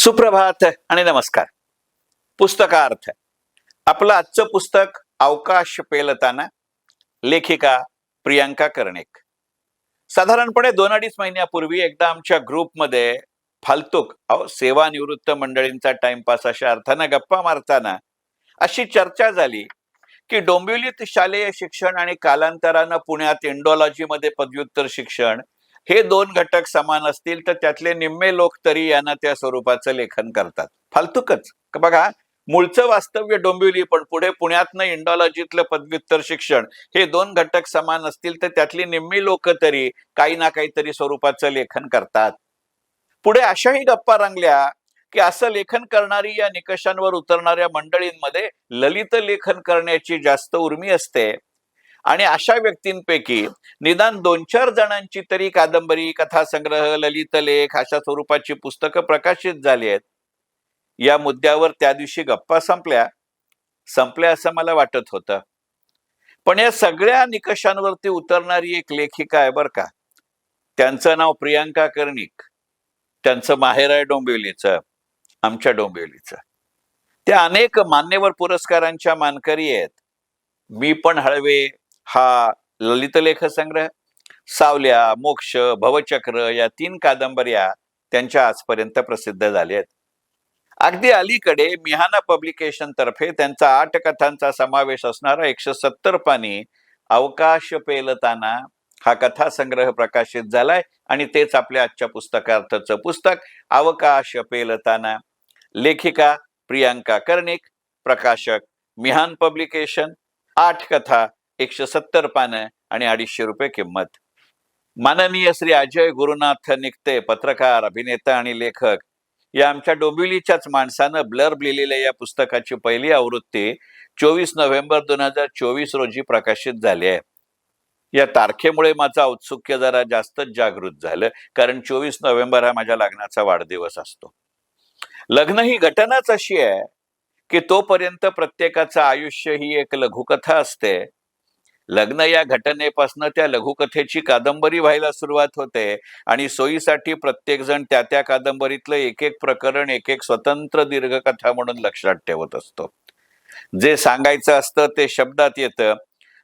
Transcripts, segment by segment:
सुप्रभात आणि नमस्कार. पुस्तकार्थ. आपलं आजचं पुस्तक अवकाश पेलताना लेखिका प्रियांका कर्णिक. साधारणपणे दोन अडीच महिन्यापूर्वी एकदा आमच्या ग्रुपमध्ये फालतूक अहो सेवानिवृत्त मंडळींचा टाइमपास अशा अर्थानं गप्पा मारताना अशी चर्चा झाली की डोंबिवलीत शालेय शिक्षण आणि कालांतरानं पुण्यात इंडोलॉजीमध्ये पदव्युत्तर शिक्षण हे दोन घटक समान असतील तर त्यातले निम्मे लोक तरी यांना त्या स्वरूपाचं लेखन करतात. फालतूकच. बघा मूळचं वास्तव्य डोंबिवली पण पुढे पुण्यातनं इंडॉलॉजीतलं पदव्युत्तर शिक्षण हे दोन घटक समान असतील तर त्यातली निम्मी लोक तरी काही ना काहीतरी स्वरूपाचं लेखन करतात. पुढे अशाही गप्पा रंगल्या की असं लेखन करणारी या निकषांवर उतरणाऱ्या मंडळींमध्ये ललित लेखन करण्याची जास्त उर्मी असते. आणि अशा व्यक्तींपैकी निदान दोन चार जणांची तरी कादंबरी कथासंग्रह ललित लेख अशा स्वरूपाची पुस्तकं प्रकाशित झाली आहेत. या मुद्द्यावर त्या दिवशी गप्पा संपल्या. संपल्या असं मला वाटत होतं. पण या सगळ्या निकषांवरती उतरणारी एक लेखिका आहे बरं का. त्यांचं नाव प्रियांका कर्णिक. त्यांचं माहेर आहे डोंबिवलीचं आमच्या डोंबिवलीचं. त्या अनेक मान्यवर पुरस्कारांच्या मानकरी आहेत. मी पण हळवे हा ललितलेख संग्रह सावल्या मोक्ष भवचक्र या तीन कादंबऱ्या त्यांच्या आजपर्यंत प्रसिद्ध झाल्या आहेत. अगदी अलीकडे मिहाना पब्लिकेशन तर्फे त्यांचा आठ कथांचा समावेश असणारा एकशे सत्तर पानी अवकाश पेलताना हा कथा संग्रह प्रकाशित झालाय आणि तेच आपल्या आजच्या पुस्तकार्थचं पुस्तक अवकाश पेलताना. लेखिका प्रियांका कर्णिक प्रकाशक मिहान पब्लिकेशन आठ कथा एकशे सत्तर पानं आणि अडीचशे रुपये किंमत. माननीय श्री अजय गुरुनाथ निघते पत्रकार अभिनेता आणि लेखक या आमच्या डोंबिवलीच्याच माणसानं ब्लर्ब लिहिलेल्या या पुस्तकाची पहिली आवृत्ती चोवीस नोव्हेंबर दोन हजार चोवीस रोजी प्रकाशित झाली आहे. या तारखेमुळे माझं औत्सुक्य जरा जास्तच जागृत झालं कारण चोवीस नोव्हेंबर हा माझ्या लग्नाचा वाढदिवस असतो. लग्न ही घटनाच अशी आहे की तोपर्यंत प्रत्येकाचं आयुष्य ही एक लघुकथा असते लग्न या घटनेपासून त्या लघुकथेची कादंबरी व्हायला सुरुवात होते आणि सोयीसाठी प्रत्येक जण त्या त्या कादंबरीतलं एक एक प्रकरण एक एक स्वतंत्र दीर्घकथा म्हणून लक्षात ठेवत असतो. जे सांगायचं असतं ते शब्दात येतं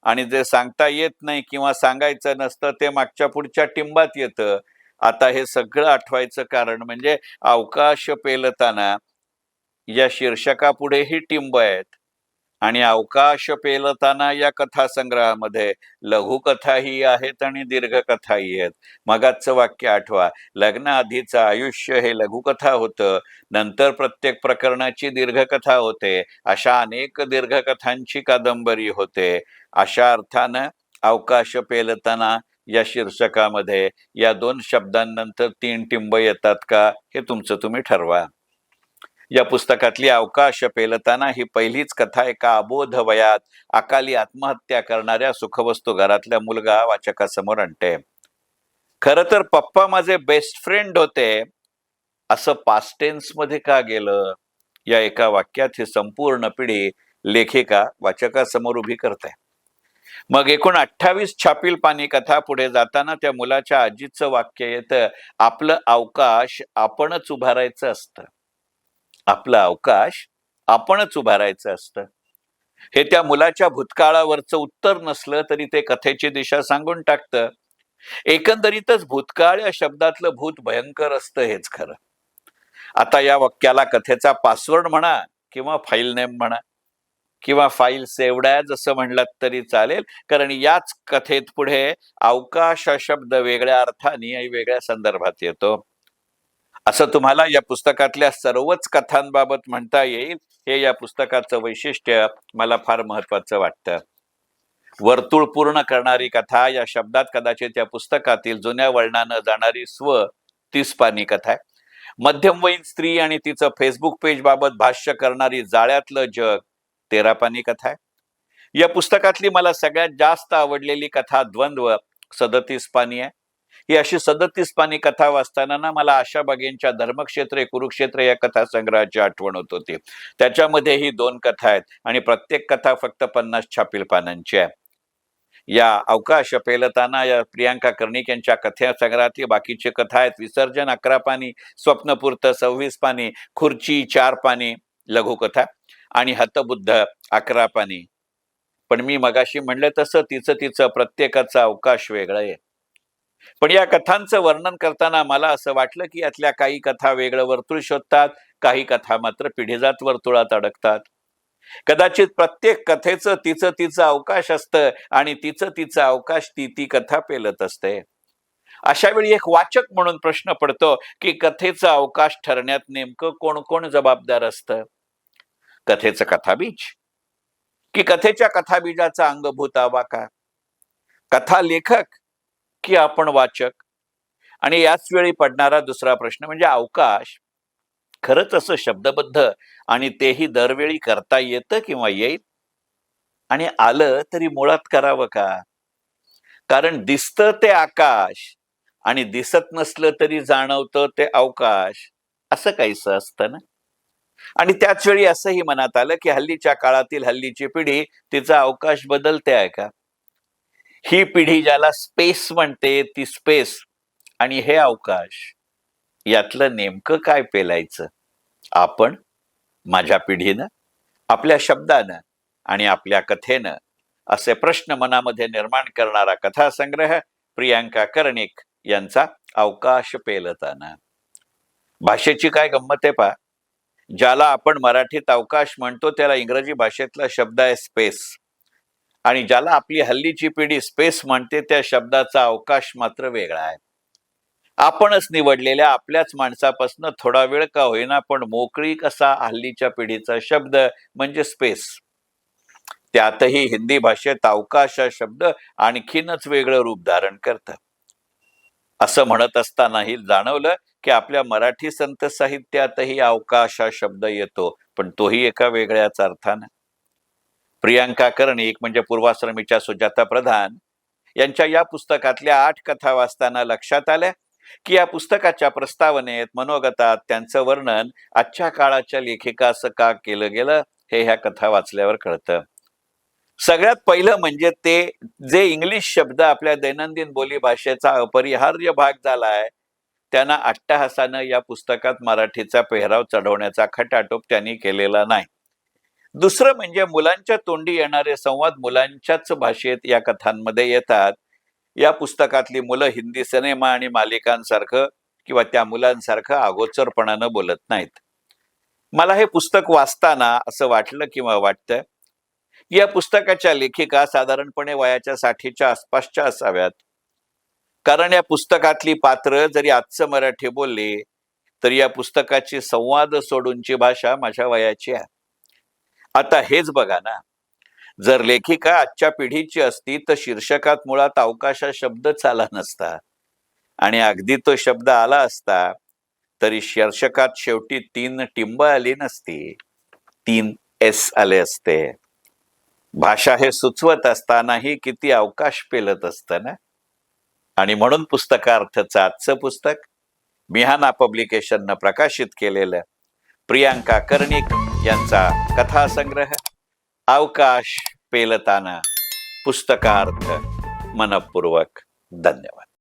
आणि जे सांगता येत नाही किंवा सांगायचं नसतं ते मागच्या पुढच्या टिंबात येतं. आता हे सगळं आठवायचं कारण म्हणजे अवकाश पेलताना या शीर्षकापुढे ही टिंब आहेत. आणि अवकाश पेलताना या कथासंग्रहामध्ये लघुकथाही आहेत आणि दीर्घकथाही आहेत. मगाचं वाक्य आठवा लग्नाआधीचं आयुष्य हे लघुकथा होतं नंतर प्रत्येक प्रकरणाची दीर्घकथा होते अशा अनेक दीर्घकथांची कादंबरी होते. अशा अर्थानं अवकाश पेलताना या शीर्षकामध्ये या दोन शब्दांनंतर तीन टिंब येतात का हे तुमचं तुम्ही ठरवा. या पुस्तकातली अवकाश पेलताना ही पहिलीच कथा एका अबोध वयात अकाली आत्महत्या करणाऱ्या सुखवस्तू घरातल्या मुलगा वाचकासमोर आणते. खर तर पप्पा माझे बेस्ट फ्रेंड होते. असं पास्टेन्समध्ये का गेलं? या एका वाक्यात ही संपूर्ण पिढी लेखिका वाचकासमोर उभी करते. मग एकूण अठ्ठावीस छापील पाणी कथा पुढे जाताना त्या मुलाच्या आजीचं वाक्य येतं आपलं अवकाश आपणच उभारायचं असतं. आपला अवकाश आपणच उभारायचं असतं. हे त्या मुलाच्या भूतकाळावरचं उत्तर नसलं तरी ते कथेची दिशा सांगून टाकतं. एकंदरीतच भूतकाळ या शब्दातलं भूत भयंकर असतं हेच खरं. आता या वाक्याला कथेचा पासवर्ड म्हणा किंवा फाईल नेम म्हणा किंवा फाईल सेवड्या जसं म्हणलं तरी चालेल कारण याच कथेत पुढे अवकाश हा शब्द वेगळ्या अर्थाने वेगळ्या संदर्भात येतो. असं तुम्हाला या पुस्तकातल्या सर्वच कथांबाबत म्हणता येईल. हे या पुस्तकाचं वैशिष्ट्य मला फार महत्वाचं वाटतं. वर्तुळ पूर्ण करणारी कथा या शब्दात कदाचित या पुस्तकातील जुन्या वळणानं जाणारी स्व तीस पानी कथा आहे. मध्यमवयीन स्त्री आणि तिचं फेसबुक पेज बाबत भाष्य करणारी जाळ्यातलं जग तेरा पानी कथा आहे. या पुस्तकातली मला सगळ्यात जास्त आवडलेली कथा द्वंद्व सदतीस पानी आहे. ही अशी सदतीस पाणी कथा वाचताना ना मला आशा बागेंच्या धर्मक्षेत्र कुरुक्षेत्र या कथा संग्रहाची आठवण होत होती. त्याच्यामध्ये ही दोन कथा आहेत आणि प्रत्येक कथा फक्त पन्नास छापील पानांची आहे. या अवकाश पेलताना या प्रियांका कर्णिक यांच्या कथा संग्रहातील बाकीचे कथा आहेत. विसर्जन अकरा पाणी स्वप्नपूर्त सव्वीस पाणी खुर्ची चार पाणी लघुकथा आणि हतबुद्ध अकरा पाणी. पण मी मगाशी म्हणलं तसं तिचं तिचं प्रत्येकाचा अवकाश वेगळं आहे. पण या कथांचं वर्णन करताना मला असं वाटलं की यातल्या काही कथा वेगळं वर्तुळ शोधतात काही कथा मात्र पिढीजात वर्तुळात अडकतात. कदाचित प्रत्येक कथेचं तिचं तिचं अवकाश असतं आणि तिचं तिचं अवकाश ती ती कथा पेलत असते. अशा वेळी एक वाचक म्हणून प्रश्न पडतो की कथेचा अवकाश ठरण्यात नेमकं कोण कोण जबाबदार असतं? कथेचं कथाबीज? की कथेच्या कथाबीजाचा अंगभूत आवाका? कथा लेखक? की आपण वाचक? आणि याच वेळी पडणारा दुसरा प्रश्न म्हणजे अवकाश. खरंच असं शब्दबद्ध आणि तेही दरवेळी करता येतं किंवा येईल? आणि आलं तरी मुळात करावं का? कारण दिसतं ते आकाश आणि दिसत नसलं तरी जाणवतं ते अवकाश. असं काहीस असतं ना? आणि त्याच वेळी असंही मनात आलं की हल्लीच्या काळातील हल्लीची पिढी तिचा अवकाश बदलते आहे का? ही पिढी ज्याला स्पेस म्हणते ती स्पेस आणि हे अवकाश यातलं नेमकं काय पेलायचं? आपण माझ्या पिढीनं आपल्या शब्दानं आणि आपल्या कथेनं असे प्रश्न मनामध्ये निर्माण करणारा कथासंग्रह प्रियांका कर्णिक यांचा अवकाश पेलताना. भाषेची काय गंमत आहे पा ज्याला आपण मराठीत अवकाश म्हणतो त्याला इंग्रजी भाषेतला शब्द आहे स्पेस आणि ज्याला आपली हल्लीची पिढी स्पेस म्हणते त्या शब्दाचा अवकाश मात्र वेगळा आहे. आपणच निवडलेल्या आपल्याच माणसापासून थोडा वेळ का होईना पण मोकळी कसा हल्लीच्या पिढीचा शब्द म्हणजे स्पेस त्यातही हिंदी भाषेत अवकाश हा शब्द आणखीनच वेगळं रूप धारण करतं. असं म्हणत असतानाही जाणवलं की आपल्या मराठी संत साहित्यातही अवकाश हा शब्द येतो पण तोही एका वेगळ्याच अर्थानं. प्रियांका कर्णिक म्हणजे पूर्वाश्रमीच्या सुजाता प्रधान यांच्या या पुस्तकातल्या आठ कथा वाचताना लक्षात आल्या की या पुस्तकाच्या प्रस्तावनेत मनोगतात त्यांचं वर्णन आजच्या काळाच्या लेखिकाचं का केलं गेलं हे ह्या कथा वाचल्यावर कळतं. सगळ्यात पहिलं म्हणजे ते जे इंग्लिश शब्द आपल्या दैनंदिन बोली भाषेचा अपरिहार्य भाग झालाय त्यांना अट्टहासानं या पुस्तकात मराठीचा पेहराव चढवण्याचा खटाटोप त्यांनी केलेला नाही. दुसरं म्हणजे मुलांच्या तोंडी येणारे संवाद मुलांच्याच भाषेत या कथांमध्ये येतात. या पुस्तकातली मुलं हिंदी सिनेमा आणि मालिकांसारखं किंवा त्या मुलांसारखं अगोचरपणानं बोलत नाहीत. मला हे पुस्तक वाचताना असं वाटलं किंवा वाटतं या पुस्तकाच्या लेखिका साधारणपणे वयाच्या साठीच्या आसपासच्या असाव्यात. कारण या पुस्तकातली पात्र जरी आजचं मराठी बोलली तर या पुस्तकाची संवाद सोडूनची भाषा माझ्या वयाची आहे. आता हेच बघा ना. जर लेखिका आजच्या पिढीची असती तर शीर्षकात मुळात अवकाश शब्दच आला नसता. आणि अगदी तो शब्द आला असता तरी शीर्षकात शेवटी तीन टिंब आली नसती. तीन एस आले असते. भाषा हे सुचवत असतानाही किती अवकाश पेलत असतं ना? आणि म्हणून पुस्तकार्थचं आजचं पुस्तक. मिहाना पब्लिकेशननं प्रकाशित केलेलं. प्रियांका कर्णिक यांचा कथासंग्रह अवकाश पेलताना पुस्तकार्थ मनपूर्वक धन्यवाद.